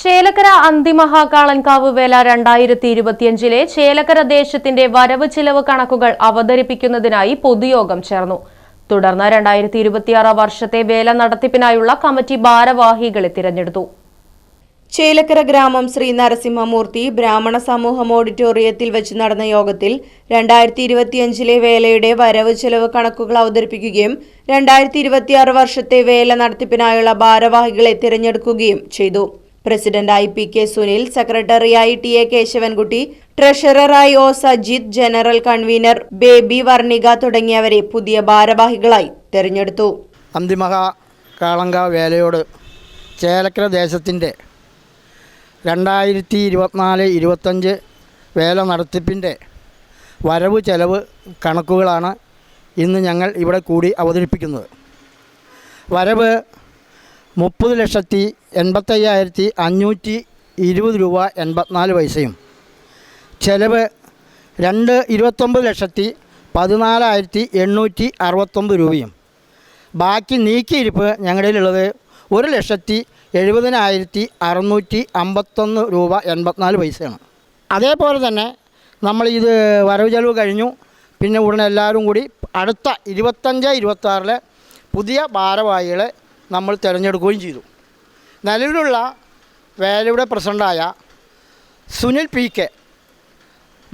Chelakkara Anthimahakalankavu വേല രണ്ടായിരത്തി ഇരുപത്തിയഞ്ചിലെ ചേലക്കര ദേശത്തിന്റെ വരവ് ചിലവ് കണക്കുകൾ അവതരിപ്പിക്കുന്നതിനായി പൊതുയോഗം ചേർന്നു. തുടർന്ന് രണ്ടായിരത്തി ഇരുപത്തിയാറ് വർഷത്തെ വേല നടത്തിപ്പിനായുള്ള കമ്മിറ്റി ഭാരവാഹികളെ തിരഞ്ഞെടുത്തു. ചേലക്കര ഗ്രാമം ശ്രീ നരസിംഹമൂർത്തി ബ്രാഹ്മണ സമൂഹം ഓഡിറ്റോറിയത്തിൽ വെച്ച് നടന്ന യോഗത്തിൽ രണ്ടായിരത്തി ഇരുപത്തിയഞ്ചിലെ വേലയുടെ വരവ് ചെലവ് കണക്കുകൾ അവതരിപ്പിക്കുകയും രണ്ടായിരത്തി ഇരുപത്തിയാറ് വർഷത്തെ വേല നടത്തിപ്പിനായുള്ള ഭാരവാഹികളെ തിരഞ്ഞെടുക്കുകയും ചെയ്തു. പ്രസിഡന്റായി പി കെ സുനിൽ സെക്രട്ടറിയായി T A Keshavankutty ട്രഷററായി O Sajith general convener Baby Varnika തുടങ്ങിയവരെ പുതിയ ഭാരവാഹികളായി തെരഞ്ഞെടുത്തു. അന്തിമഹ കാളങ്ക വേലയോട് ചേലക്കര ദേശത്തിന്റെ രണ്ടായിരത്തി ഇരുപത്തിനാല് ഇരുപത്തഞ്ച് വേല നടത്തിപ്പിന്റെ വരവ് ചെലവ് കണക്കുകളാണ് ഇന്ന് ഞങ്ങൾ ഇവിടെ കൂടി അവതരിപ്പിക്കുന്നത്. വരവ് മുപ്പത് ലക്ഷത്തി എൺപത്തയ്യായിരത്തി അഞ്ഞൂറ്റി ഇരുപത് രൂപ എൺപത്തിനാല് പൈസയും. ചെലവ് രണ്ട് ഇരുപത്തൊമ്പത് ലക്ഷത്തി പതിനാലായിരത്തി എണ്ണൂറ്റി അറുപത്തൊമ്പത് രൂപയും. ബാക്കി നീക്കിയിരിപ്പ് ഞങ്ങളുടെയിലുള്ളത് ഒരു ലക്ഷത്തി എഴുപതിനായിരത്തി അറുന്നൂറ്റി അമ്പത്തൊന്ന് രൂപ എൺപത്തിനാല് പൈസയാണ്. അതേപോലെ തന്നെ നമ്മൾ ഇത് വരവ് ചെലവ് കഴിഞ്ഞു. പിന്നെ ഉടനെ എല്ലാവരും കൂടി അടുത്ത ഇരുപത്തഞ്ച് ഇരുപത്താറിലെ പുതിയ ഭാരവാഹികളെ നമ്മൾ തിരഞ്ഞെടുക്കുകയും ചെയ്തു. നിലവിലുള്ള വേലയുടെ പ്രസിഡന്റായ സുനിൽ പി കെ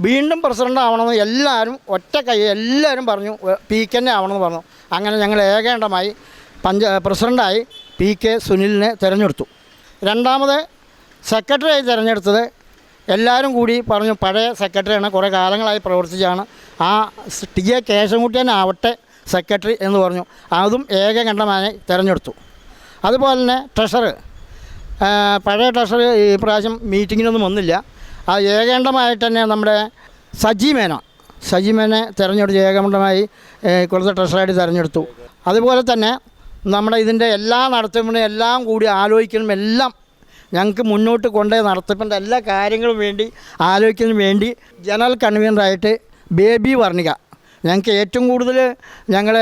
വീണ്ടും പ്രസിഡന്റ് ആവണമെന്ന് എല്ലാവരും ഒറ്റ കൈ എല്ലാവരും പറഞ്ഞു പി കെ തന്നെ ആവണമെന്ന് പറഞ്ഞു. അങ്ങനെ ഞങ്ങൾ ഏകേണ്ടമായി പഞ്ച പ്രസിഡന്റായി പി കെ സുനിലിനെ തിരഞ്ഞെടുത്തു. രണ്ടാമത് സെക്രട്ടറിയായി തിരഞ്ഞെടുത്തത് എല്ലാവരും കൂടി പറഞ്ഞു പഴയ സെക്രട്ടറിയാണ് കുറേ കാലങ്ങളായി പ്രവർത്തിച്ചാണ്. ആ ടി. എ. കേശവൻകുട്ടി തന്നെ ആവട്ടെ സെക്രട്ടറി എന്ന് പറഞ്ഞു. അതും ഏകകണ്ഠമായി തിരഞ്ഞെടുത്തു. അതുപോലെ തന്നെ ട്രഷറ് പഴയ ട്രഷർ ഈ പ്രാവശ്യം മീറ്റിങ്ങിനൊന്നും വന്നില്ല. ആ ഏകകണ്ഠമായിട്ട് തന്നെ നമ്മുടെ സജി മേന സജി മേനെ തിരഞ്ഞെടുത്ത് ഏകകണ്ഠമായി കുറച്ച് ട്രഷറായിട്ട് തിരഞ്ഞെടുത്തു. അതുപോലെ തന്നെ നമ്മുടെ ഇതിന്റെ എല്ലാ നടത്തിപ്പിനും എല്ലാം കൂടി ആലോചിക്കണം എല്ലാം ഞങ്ങൾക്ക് മുന്നോട്ട് കൊണ്ടുപോയി നടത്തിപ്പിന്റെ എല്ലാ കാര്യങ്ങളും വേണ്ടി ആലോചിക്കുന്നതിന് വേണ്ടി ജനറൽ കൺവീനറായിട്ട് ബേബി വർണിക ഞങ്ങൾക്ക് ഏറ്റവും കൂടുതൽ ഞങ്ങൾ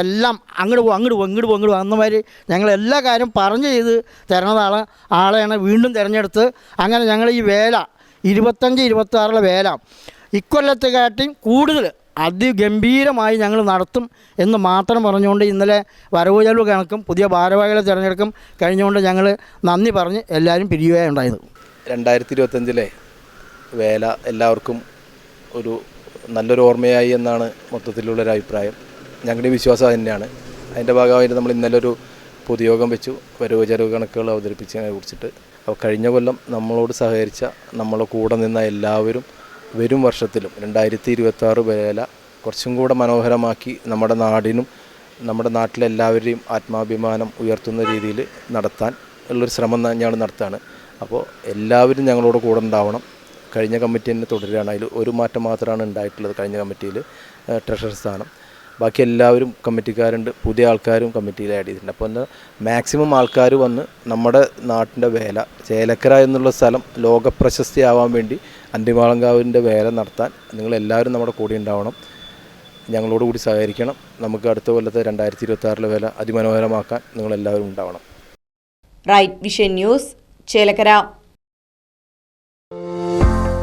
എല്ലാം അങ്ങോട്ട് പോകും അങ്ങോട്ട് പോകും ഇങ്ങോട്ട് പോകും ഇങ്ങോട്ട് അന്നമാതിരി ഞങ്ങൾ എല്ലാ കാര്യം പറഞ്ഞു ചെയ്ത് തരുന്നതാണ് ആളെയാണ് വീണ്ടും തിരഞ്ഞെടുത്ത്. അങ്ങനെ ഞങ്ങൾ ഈ വേല ഇരുപത്തഞ്ച് ഇരുപത്താറിലെ വേല ഇക്കൊല്ലത്തെ കാട്ടിയും കൂടുതൽ അതിഗംഭീരമായി ഞങ്ങൾ നടത്തും എന്ന് മാത്രം പറഞ്ഞുകൊണ്ട് ഇന്നലെ വരവ് ചെലവ് കണക്കും പുതിയ ഭാരവാഹികളെ തിരഞ്ഞെടുക്കും കഴിഞ്ഞുകൊണ്ട് ഞങ്ങൾ നന്ദി പറഞ്ഞ് എല്ലാവരും പിരിയുകയുണ്ടായത് രണ്ടായിരത്തി ഇരുപത്തഞ്ചിലെ വേല എല്ലാവർക്കും ഒരു നല്ലൊരു ഓർമ്മയായി എന്നാണ് മൊത്തത്തിലുള്ളൊരു അഭിപ്രായം. ഞങ്ങളുടെ വിശ്വാസം തന്നെയാണ്. അതിന്റെ ഭാഗമായിട്ട് നമ്മൾ ഇന്നലെ ഒരു പൊതുയോഗം വെച്ചു. വരവ് ചെലവ് കണക്കുകൾ അവതരിപ്പിച്ചതിനെ കുറിച്ചിട്ട്. അപ്പോൾ കഴിഞ്ഞ കൊല്ലം നമ്മളോട് സഹകരിച്ച നമ്മളെ കൂടെ നിന്ന എല്ലാവരും വരും വർഷത്തിലും രണ്ടായിരത്തി ഇരുപത്തി ആറ് വേല കുറച്ചും കൂടെ മനോഹരമാക്കി നമ്മുടെ നാടിനും നമ്മുടെ നാട്ടിലെ എല്ലാവരുടെയും ആത്മാഭിമാനം ഉയർത്തുന്ന രീതിയിൽ നടത്താൻ ഉള്ളൊരു ശ്രമം തന്നെയാണ് നടത്തുകയാണ്. അപ്പോൾ എല്ലാവരും ഞങ്ങളോട് കൂടെ ഉണ്ടാവണം. കഴിഞ്ഞ കമ്മിറ്റി തന്നെ തുടരുകയാണ്. അതിൽ ഒരു മാറ്റം മാത്രമാണ് ഉണ്ടായിട്ടുള്ളത് കഴിഞ്ഞ കമ്മിറ്റിയിൽ ട്രഷറർ സ്ഥാനം. ബാക്കി എല്ലാവരും കമ്മിറ്റിക്കാരുണ്ട്. പുതിയ ആൾക്കാരും കമ്മിറ്റിയിൽ ആഡ് ചെയ്തിട്ടുണ്ട്. അപ്പോൾ എന്താ മാക്സിമം ആൾക്കാർ വന്ന് നമ്മുടെ നാട്ടിന്റെ വേല ചേലക്കര എന്നുള്ള സ്ഥലം ലോക പ്രശസ്തിയാവാൻ വേണ്ടി അന്തിമാളങ്കാവിന്റെ വേല നടത്താൻ നിങ്ങളെല്ലാവരും നമ്മുടെ കൂടെ ഉണ്ടാവണം. ഞങ്ങളോട് കൂടി സഹകരിക്കണം. നമുക്ക് അടുത്ത കൊല്ലത്തെ രണ്ടായിരത്തി ഇരുപത്തി ആറിലെ വേല അതിമനോഹരമാക്കാൻ നിങ്ങളെല്ലാവരും ഉണ്ടാവണം. Right Vision News Chelakkara.